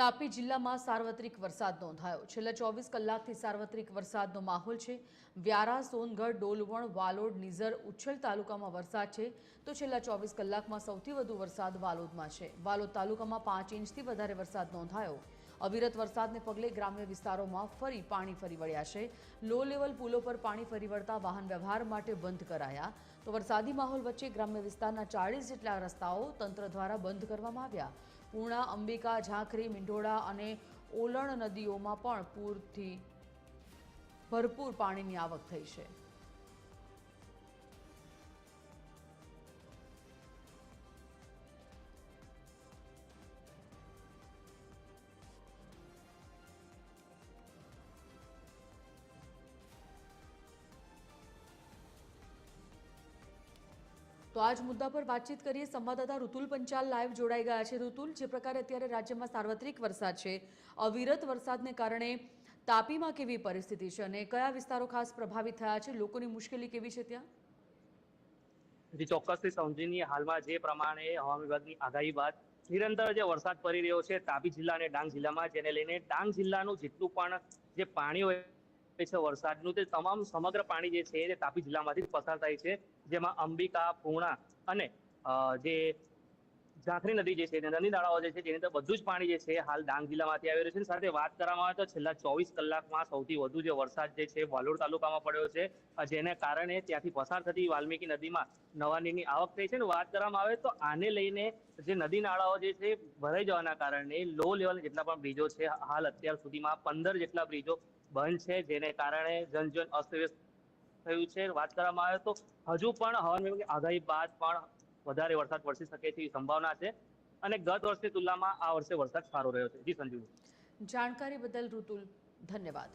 તાપી જિલ્લામાં સાર્વત્રિક વરસાદ નોંધાયો. છેલ્લા ચોવીસ કલાકથી સાર્વત્રિક વરસાદનો માહોલ છે. વ્યારા, સોનગઢ, ડોલવણ, વાલોડ, નિઝર, ઉચ્છલ તાલુકામાં વરસાદ છે. તો છેલ્લા ચોવીસ કલાકમાં સૌથી વધુ વરસાદ વાલોદમાં છે. વાલોદ તાલુકામાં પાંચ ઇંચથી વધારે વરસાદ નોંધાયો. અવિરત વરસાદને પગલે ગ્રામ્ય વિસ્તારોમાં ફરી પાણી ફરી વળ્યા છે. લો લેવલ પુલો પર પાણી ફરી વળતા વાહન વ્યવહાર માટે બંધ કરાયા. તો વરસાદી માહોલ વચ્ચે ગ્રામ્ય વિસ્તારના ચાળીસ જેટલા રસ્તાઓ તંત્ર દ્વારા બંધ કરવામાં આવ્યા. પૂર્ણા અંબિકા ઝાંખરી મીંઢોળા અને ઓલણ નદીઓમાં પણ પૂરથી ભરપૂર પાણીની આવક થઈ છે. તો આજ મુદ્દા પર વાતચીત કરીએ. સંવાદદાતા ઋતુલ પંચાલ લાઈવ જોડાઈ ગયા છે. ઋતુલ, જે પ્રકારે અત્યારે રાજ્યમાં સાર્વત્રિક વરસાદ છે, અવિરત વરસાદને કારણે તાપીમાં કેવી પરિસ્થિતિ છે અને કયા વિસ્તારો ખાસ પ્રભાવિત થયા છે? લોકોની મુશ્કેલી કેવી છે ત્યાં? જે, ચોક્કસથી સમજીની હાલમાં જે પ્રમાણે હવામાન વિભાગની આગાહી બાદ નિરંતર જે વરસાદ પડી રહ્યો છે, તાપી જિલ્લા અને ડાંગ જિલ્લામાં, જેને લઈને ડાંગ જિલ્લાનું જેટલું પણ જે પાણી હોય છે વરસાદનું. તે તમામ સમગ્ર પાણી જે છે તે તાપી જિલ્લામાંથી પસાર થાય છે. જેમાં અંબિકા પૂર્ણા અને જે ઝાંખરી નદી જે છે નદી નાળાઓ જે છે, જેની અંદર બધું જ પાણી જે છે હાલ ડાંગ જિલ્લામાંથી આવી રહ્યું છે. સાથે વાત કરવામાં આવે તો છેલ્લા ચોવીસ કલાકમાં સૌથી વધુ જે વરસાદ જે છે વાલોડ તાલુકામાં પડ્યો છે. જેને કારણે ત્યાંથી પસાર થતી વાલ્મીકી નદીમાં નવા નીરની આવક થઈ છે. અને વાત કરવામાં આવે તો આને લઈને જે નદી નાળાઓ જે છે ભરાઈ જવાના કારણે લો લેવલ જેટલા પણ બ્રિજો છે, હાલ અત્યાર સુધીમાં પંદર જેટલા બ્રિજો બંધ છે, જેને કારણે જનજીવન અસ્તવ્યસ્ત થયું છે. વાત કરવામાં આવે તો હજુ પણ હવામાન વિભાગની આગાહી બાદ પણ વધારે વરસાદ વરસી શકે તેવી સંભાવના છે અને ગત વર્ષની તુલનામાં આ વર્ષે વરસાદ સારો રહ્યો છે. જી સંજીવ. જાણકારી બદલ ઋતુલ, ધન્યવાદ.